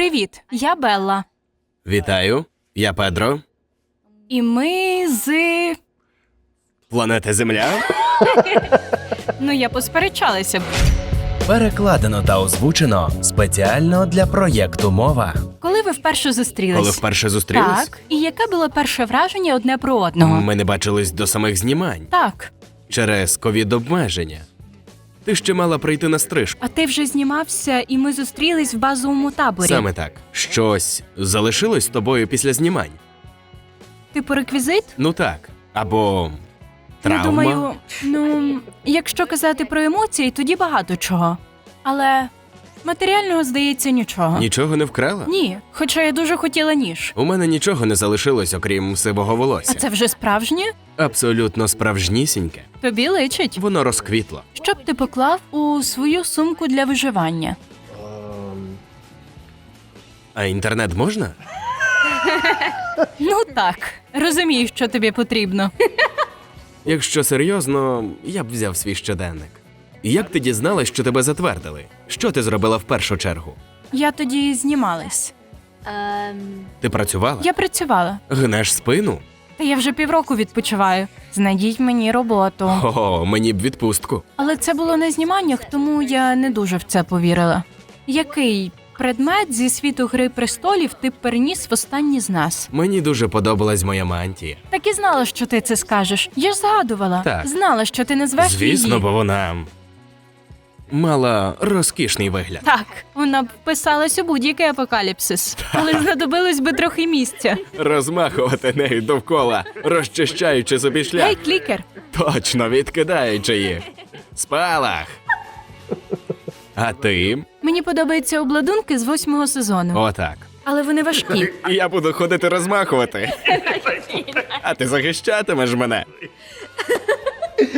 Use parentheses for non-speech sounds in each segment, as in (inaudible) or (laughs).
Привіт, я Белла. Вітаю, я Педро. І ми з. Планета Земля. (laughs) Ну, я посперечалася б. Перекладено та озвучено спеціально для проєкту Мова. Коли ви вперше зустрілись? Коли вперше зустрілись, Так. І яке було перше враження одне про одного? ми не бачились до самих знімань Так. через ковід обмеження. Ти ще мала прийти на стрижку. А ти вже знімався, і ми зустрілись в базовому таборі. Саме так. Щось залишилось з тобою після знімань. Типу реквізит? Ну так. Або травма. Ну, думаю, ну, якщо казати про емоції, тоді багато чого. Але матеріального, здається, нічого. Нічого не вкрала? Ні, хоча я дуже хотіла ніж. У мене нічого не залишилось, окрім сивого волосся. А це вже справжнє? Абсолютно справжнісіньке. Тобі личить. Воно розквітло. Що б ти поклав у свою сумку для виживання? А інтернет можна? Ну так, розумію, що тобі потрібно. Якщо серйозно, я б взяв свій щоденник. Як ти дізналась, що тебе затвердили? Що ти зробила в першу чергу? Я тоді знімалась. Ти працювала? Я працювала, Гнеш спину? Я вже півроку відпочиваю. Знайдіть мені роботу. Ого, мені б відпустку. Але це було на зніманнях, тому я не дуже в це повірила. Який предмет зі світу Гри престолів ти переніс в останній з нас? Мені дуже подобалась моя мантія. Так і знала, що ти це скажеш. Я ж згадувала. Так. Знала, що ти назвеш Звісно, її. бо вона мала розкішний вигляд. Так, вона б вписалась у будь-який апокаліпсис, але знадобилось би трохи місця. Розмахувати нею довкола, розчищаючи собі шлях. Гей, клікер, Точно відкидаючи їх. Спалах. А ти? мені подобаються обладунки з восьмого сезону, Отак. але вони важкі. І я буду ходити розмахувати. А ти захищатимеш мене.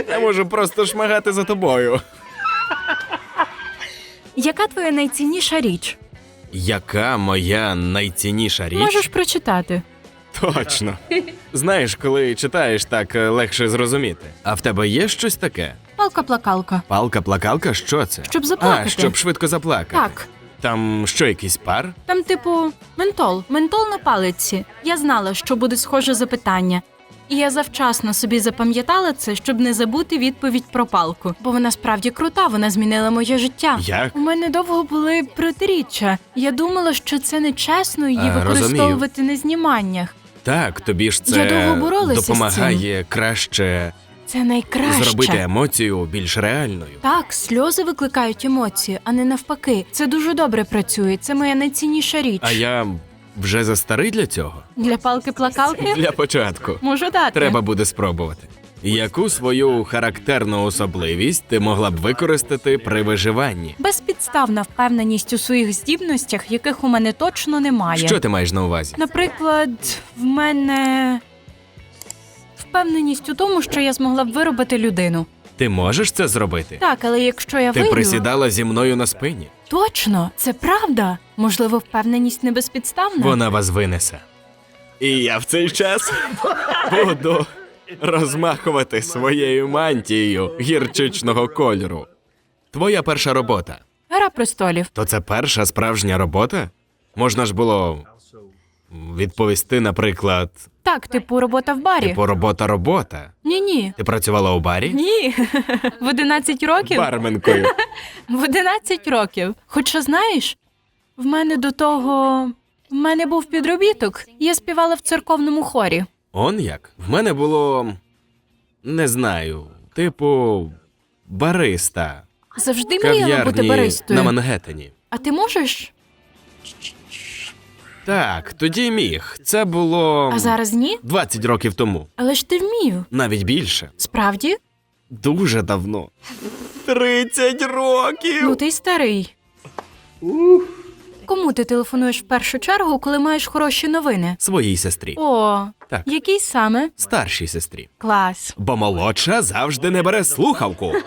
Я можу просто шмагати за тобою. Яка твоя найцінніша річ? Яка моя найцінніша річ? Можеш прочитати. Точно. Знаєш, коли читаєш, так е, легше зрозуміти. А в тебе є щось таке? Палка-плакалка. Палка-плакалка, що це? Щоб заплакати. А, щоб швидко заплакати. Так, Там що, якийсь пар? там, типу, ментол. Ментол на палиці. Я знала, що буде схоже запитання. І я завчасно собі запам'ятала це, щоб не забути відповідь про палку. Бо вона справді крута, вона змінила моє життя. Як? У мене довго були протиріччя. Я думала, що це нечесно її А, використовувати на зніманнях. Так, тобі ж це Я довго допомагає краще Це найкраще. зробити емоцію більш реальною. Так, сльози викликають емоції, а не навпаки. Це дуже добре працює. Це моя найцінніша річ. А я вже застарий для цього? Для палки-плакалки Для початку. можу дати. Треба буде спробувати. Яку свою характерну особливість ти могла б використати при виживанні? Безпідставна впевненість у своїх здібностях, яких у мене точно немає. Що ти маєш на увазі? Наприклад, в мене впевненість у тому, що я змогла б виробити людину. Ти можеш це зробити? Так, але якщо я Ти вийду... присідала зі мною на спині. Точно, це правда. Можливо, впевненість не безпідставна. Вона вас винесе. І я в цей час буду розмахувати своєю мантією гірчичного кольору. Твоя перша робота. Гра престолів. То це перша справжня робота? Можна ж було відповісти, наприклад, Так, типу робота в барі. типу робота робота. Ні, ні. Ти працювала у барі? Ні. В 11 років? Барменкою. (laughs) В 11 років. Хоча знаєш, в мене до того. В мене був підробіток. Я співала в церковному хорі. Он як? В мене було. Не знаю, типу, бариста. Завжди мріяла бути Кав'ярні баристою. на Мангеттені. А ти можеш? Так, тоді міг. Це було А зараз ні? 20 років тому, Але ж ти вмів. навіть більше. Справді? Дуже давно. 30 років! Ну ти й старий. Кому ти телефонуєш в першу чергу, коли маєш хороші новини? Своїй сестрі. О, Так. який саме? Старшій сестрі. Клас. Бо молодша завжди не бере слухавку. (laughs)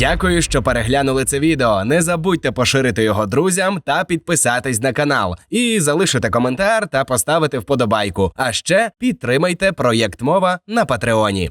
Дякую, що переглянули це відео. Не забудьте поширити його друзям та підписатись на канал. І залишити коментар та поставити вподобайку. А ще підтримайте проєкт мова на Патреоні.